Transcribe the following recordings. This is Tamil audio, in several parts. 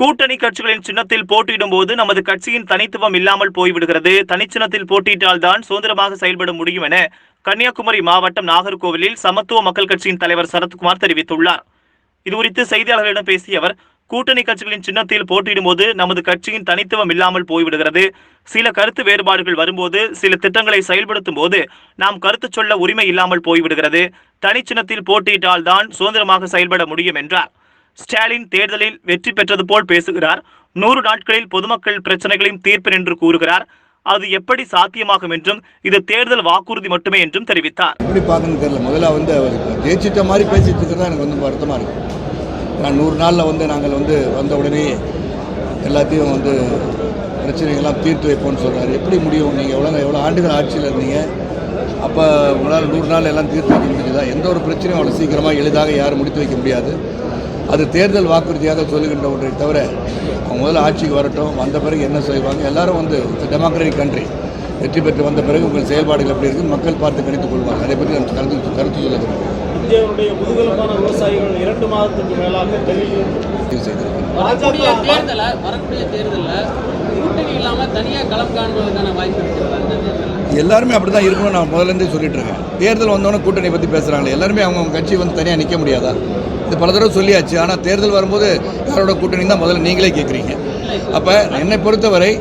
கூட்டணி கட்சிகளின் சின்னத்தில் போட்டியிடும் போது நமது கட்சியின் தனித்துவம் இல்லாமல் போய்விடுகிறது. தனிச்சின்னத்தில் போட்டியிட்டால் தான் சுதந்திரமாக செயல்பட முடியும் என கன்னியாகுமரி மாவட்டம் நாகர்கோவிலில் சமத்துவ மக்கள் கட்சியின் தலைவர் சரத்குமார் தெரிவித்துள்ளார். இதுகுறித்து செய்தியாளர்களிடம் பேசிய அவர் கூட்டணி கட்சிகளின் சின்னத்தில் போட்டியிடும் போது நமது கட்சியின் தனித்துவம் இல்லாமல் போய்விடுகிறது. சில கருத்து வேறுபாடுகள் வரும்போது சில திட்டங்களை செயல்படுத்தும் போது நாம் கருத்து சொல்ல உரிமை இல்லாமல் போய்விடுகிறது. தனிச்சின்னத்தில் போட்டியிட்டால் தான் சுதந்திரமாக செயல்பட முடியும் என்றார். ஸ்டாலின் தேர்தலில் வெற்றி பெற்றது போல் பேசுகிறார். நூறு நாட்களில் பொதுமக்கள் பிரச்சனைகளையும் தீர்ப்பேன் என்று கூறுகிறார். அது எப்படி சாத்தியமாகும் என்றும் இது தேர்தல் வாக்குறுதி மட்டுமே என்றும் தெரிவித்தார். எப்படி பார்க்கணும் தெரியல. முதல்ல வந்து அவர் ஜெயிச்சிட்ட மாதிரி பேசிட்டு இருக்கிறதா எனக்கு வந்து வருத்தமாக இருக்கு. நான் நூறு நாளில் வந்து நாங்கள் வந்து வந்த உடனே எல்லாத்தையும் வந்து பிரச்சனைகள்லாம் தீர்த்து வைப்போம்னு சொல்கிறாரு எப்படி முடியும்? நீங்கள் எவ்வளோ எவ்வளோ ஆண்டுகள் ஆட்சியில் இருந்தீங்க? அப்போ உங்களால் நூறு நாள் எல்லாம் தீர்த்து வைக்க முடியுதா எந்த ஒரு பிரச்சனையும் அவ்வளோ சீக்கிரமாக எளிதாக யாரும் முடித்து வைக்க முடியாது. அது தேர்தல் வாக்குறுதியாக சொல்லுகின்ற ஒன்றை தவிர அவங்க முதல்ல ஆட்சிக்கு வரட்டும் வந்த பிறகு என்ன செய்வாங்க எல்லாரும் வந்து டெமோக்ராட்டிக் கண்ட்ரி வெற்றி பெற்று வந்த பிறகு உங்கள் செயல்பாடுகள் எப்படி இருக்குது மக்கள் பார்த்து கணித்துக் கொள்வாங்க. அதை பற்றி நான் கருத்து கருத்து சொல்ல விரும்புகிறேன். இந்தியாவுடைய முதுகெலும்பான விவசாயிகள் இரண்டு மாதத்துக்கு மேலாக செய்திருக்கிறேன். வரக்கூடிய தேர்தலை வரக்கூடிய தேர்தலில் கூட்டணி இல்லாமல் தனியாக களம் காண்பதற்கான வாய்ப்பு இருக்கிறதா? எல்லாருமே அப்படி தான் இருக்கணும்னு நான் முதல்லேருந்தே சொல்லிட்டு இருக்கேன். தேர்தல் வந்தோடனே கூட்டணி பற்றி பேசுகிறாங்களே எல்லாருமே அவங்க அவங்க கட்சி வந்து தனியாக நிற்க முடியாதா? இது பல தடவை சொல்லியாச்சு. ஆனால் தேர்தல் வரும்போது யாரோட கூட்டணி தான் முதல்ல நீங்களே கேட்குறீங்க அப்போ என்னை பொறுத்தவரை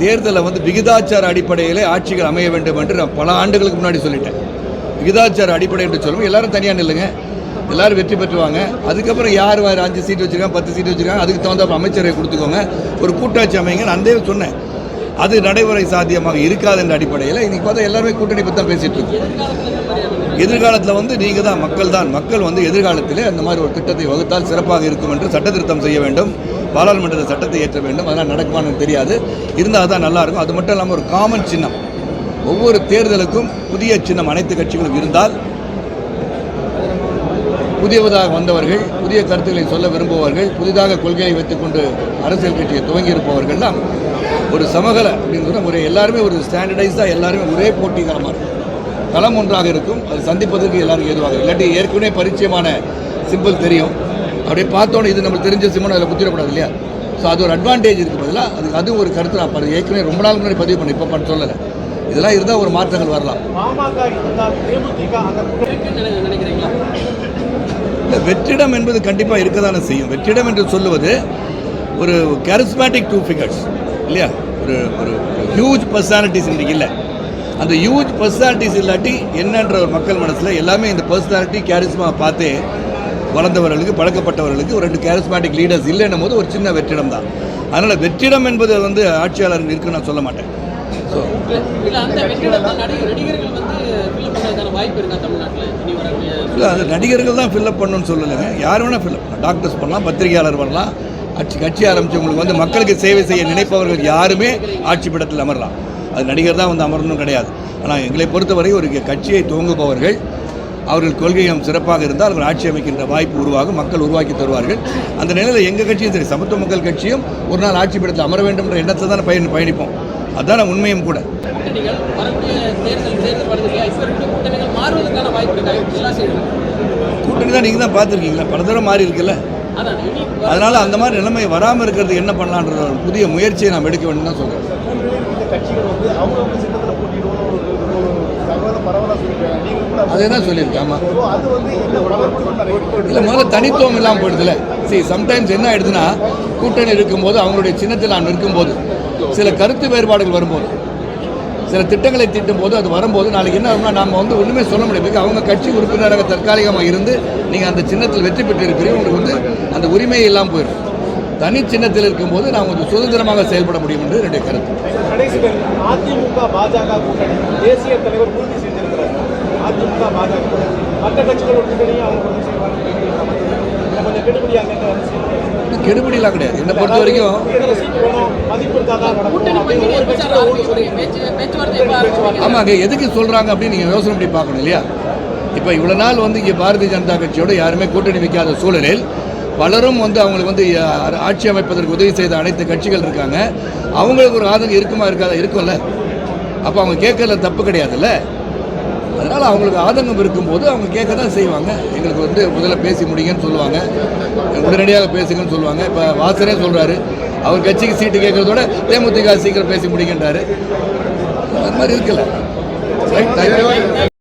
தேர்தலை வந்து விகிதாச்சார அடிப்படையிலே ஆட்சிகள் அமைய வேண்டும் என்று நான் பல ஆண்டுகளுக்கு முன்னாடி சொல்லிட்டேன். விகிதாச்சார அடிப்படை என்று சொல்லுவோம் எல்லாரும் தனியாக நில்லுங்க. எல்லாரும் வெற்றி பெற்றுவாங்க. அதுக்கப்புறம் யார் வேறு அஞ்சு சீட் வச்சுருக்காங்க பத்து சீட் வச்சுருக்காங்க அதுக்கு தகுந்த அமைச்சரை கொடுத்துக்கோங்க. ஒரு கூட்டாட்சி அமைங்க நான் அந்த சொன்னேன். அது நடைமுறை சாத்தியமாக இருக்காது என்ற அடிப்படையில் இன்றைக்கி பார்த்தா எல்லாருமே கூட்டணி பற்றி தான் பேசிகிட்டு இருக்கோம். எதிர்காலத்தில் வந்து நீங்கள் தான் மக்கள் தான் மக்கள் வந்து எதிர்காலத்திலே அந்த மாதிரி ஒரு திட்டத்தை வகுத்தால் சிறப்பாக இருக்கும் என்று சட்ட திருத்தம் செய்ய வேண்டும். பாராளுமன்றத்தில் சட்டத்தை ஏற்ற வேண்டும். அதெல்லாம் நடக்குமான்னு தெரியாது. இருந்தால் தான் நல்லாயிருக்கும் அது மட்டும் இல்லாமல் ஒரு காமன் சின்னம். ஒவ்வொரு தேர்தலுக்கும் புதிய சின்னம் அனைத்து கட்சிகளும் இருந்தால் புதியவதாக வந்தவர்கள் புதிய கருத்துக்களை சொல்ல விரும்புபவர்கள் புதிதாக கொள்கையை வைத்துக்கொண்டு அரசியல் கட்சியை துவங்கியிருப்பவர்கள்லாம் ஒரு சமகல அப்படிங்கிற ஒரு எல்லாருமே ஒரு ஸ்டாண்டர்டைஸாக எல்லாருமே ஒரே போட்டிகரமாக இருக்கும். களம் ஒன்றாக இருக்கும். அது சந்திப்பதற்கு எல்லாரும் ஏதுவாக. இல்லாட்டி ஏற்கனவே பரிச்சயமான சிம்பிள் தெரியும். அப்படியே பார்த்தோன்னே இது நம்மளுக்கு தெரிஞ்ச சிம்மன் அதில் குத்திடக்கூடாது இல்லையா? ஸோ அது ஒரு அட்வான்டேஜ் இருக்குது பதிலாக அதுக்கு அதுவும் ஒரு கருத்து நான் ஏற்கனவே ரொம்ப நாள் முன்னாடி பதிவு பண்ணேன். இப்போ பண்ண சொல்லலை. இதெல்லாம் இருந்தால் ஒரு மாற்றங்கள் வரலாம். இல்லை வெற்றிடம் என்பது கண்டிப்பாக இருக்க தானே செய்யும். வெற்றிடம் என்று சொல்லுவது ஒரு கேரிஸ்மேட்டிக் டூ ஃபிகர்ஸ் இல்லையா? ஒரு ஒரு ஹியூஜ் பர்சனாலிட்டிஸ் இன்றைக்கி இல்லை. அந்த ஹியூஜ் பர்சனாலிட்டிஸ் இல்லாட்டி என்னன்ற ஒரு மக்கள் மனசில் எல்லாமே இந்த பர்சனாலிட்டி கேரிஸ்மா பார்த்தே வளர்ந்தவர்களுக்கு பழக்கப்பட்டவர்களுக்கு ஒரு ரெண்டு கேரிஸ்மேட்டிக் லீடர்ஸ் இல்லைன்னும் போது ஒரு சின்ன வெற்றிடம் தான். அதனால் வெற்றிடம் என்பது வந்து ஆட்சியாளர் இருக்குன்னு நான் சொல்ல மாட்டேன். ஸோ இல்லை அது நடிகர்கள் தான் ஃபில்லப் பண்ணணும்னு சொல்லலைங்க. யார் வேணால் ஃபில்லப் பண்ணலாம். டாக்டர்ஸ் பண்ணலாம் பத்திரிகையாளர் வரலாம் ஆட்சி கட்சி ஆரம்பிச்சவங்களுக்கு வந்து மக்களுக்கு சேவை செய்ய நினைப்பவர்கள் யாருமே ஆட்சி பீடத்தில் அமரலாம். அது நடிகர் தான் வந்து அமரணும் கிடையாது. ஆனால் எங்களை பொறுத்தவரை ஒரு கட்சியை துவங்குபவர்கள் அவர்கள் கொள்கையும் சிறப்பாக இருந்தால் அவர்கள் ஆட்சி அமைக்கின்ற வாய்ப்பு உருவாகும் மக்கள் உருவாக்கி தருவார்கள். அந்த நிலையில் எங்கள் கட்சியும் சரி சமத்துவ மக்கள் கட்சியும் ஒரு நாள் ஆட்சி பீடத்தில் அமர வேண்டும்ன்ற எண்ணத்தை தான் பயணி பயணிப்போம். அதுதான் உண்மையும் கூட. கூட்டணி தான் நீங்கள் தான் பார்த்துருக்கீங்களா? பல தடவை மாறி இருக்குல்ல. அதனால் அந்த மாதிரி நிலைமை வராமல் இருக்கிறதுக்கு என்ன பண்ணலான்ற ஒரு புதிய முயற்சியை நாம் எடுக்க வேண்டும் தான் சொல்கிறேன் அதே தான் சொல்லியிருக்கேன் ஆமாம் இல்லை முதல்ல தனித்துவம் இல்லாமல் போயிடுதுல சரி சம்டைம்ஸ் என்ன ஆயிடுதுன்னா கூட்டணி இருக்கும்போது அவங்களுடைய சின்னத்தில் நான் நிற்கும்போது சில கருத்து வேறுபாடுகள் வரும்போது சில திட்டங்களை தீட்டும் போது அது வரும்போது நாளைக்கு என்ன ஆகும்னா நாம் வந்து ஒன்றுமே சொல்ல முடியாது. அவங்க கட்சி உறுப்பினராக தற்காலிகமாக இருந்து நீங்கள் அந்த சின்னத்தில் வெற்றி பெற்றிருக்கிறீங்க. உங்களுக்கு வந்து அந்த உரிமையை இல்லாமல் போயிடும். தனி சின்னத்தில் இருக்கும்போது நாம் கொஞ்சம் சுதந்திரமாக செயல்பட முடியும் என்று என்னுடைய கருத்து. கடைசி பேர் அதிமுக பாஜக கூட்டணி. தேசிய தலைவர் உறுதி செஞ்சிருக்கிறார். அதிமுக பாஜக மற்ற கட்சிகளோட கூட்டணியும் அவங்க உறுதி செய்வாங்க. கொஞ்சம் கெடுபடியாக வந்து கெடுபிடிலாம் கிடையாது. என்னை பொறுத்த வரைக்கும் ஆமாங்க எதுக்கு சொல்கிறாங்க அப்படின்னு நீங்கள் யோசனை பண்ணி பார்க்கணும் இல்லையா? இப்போ இவ்வளோ நாள் வந்து இங்கே பாரதிய ஜனதா கட்சியோட யாருமே கூட்டணி வைக்காத சூழலில் பலரும் வந்து அவங்களுக்கு வந்து ஆட்சி அமைப்பதற்கு உதவி செய்த அனைத்து கட்சிகள் இருக்காங்க. அவங்களுக்கு ஒரு ஆதரவு இருக்குமா இருக்காதா இருக்கும்ல. அப்போ அவங்க கேட்கறதுல தப்பு கிடையாதுல்ல. அதனால் அவங்களுக்கு ஆதங்கம் இருக்கும்போது அவங்க கேட்க தான் செய்வாங்க. எங்களுக்கு வந்து முதல்ல பேசி முடிங்கன்னு சொல்லுவாங்க. உடனடியாக பேசுங்கன்னு சொல்லுவாங்க. இப்போ வாசனே சொல்கிறாரு அவர் கட்சிக்கு சீட்டு கேட்கறதோட தேமுதிக சீக்கிரம் பேசி முடிக்கின்றாரு அது மாதிரி இருக்குல்ல ரைட்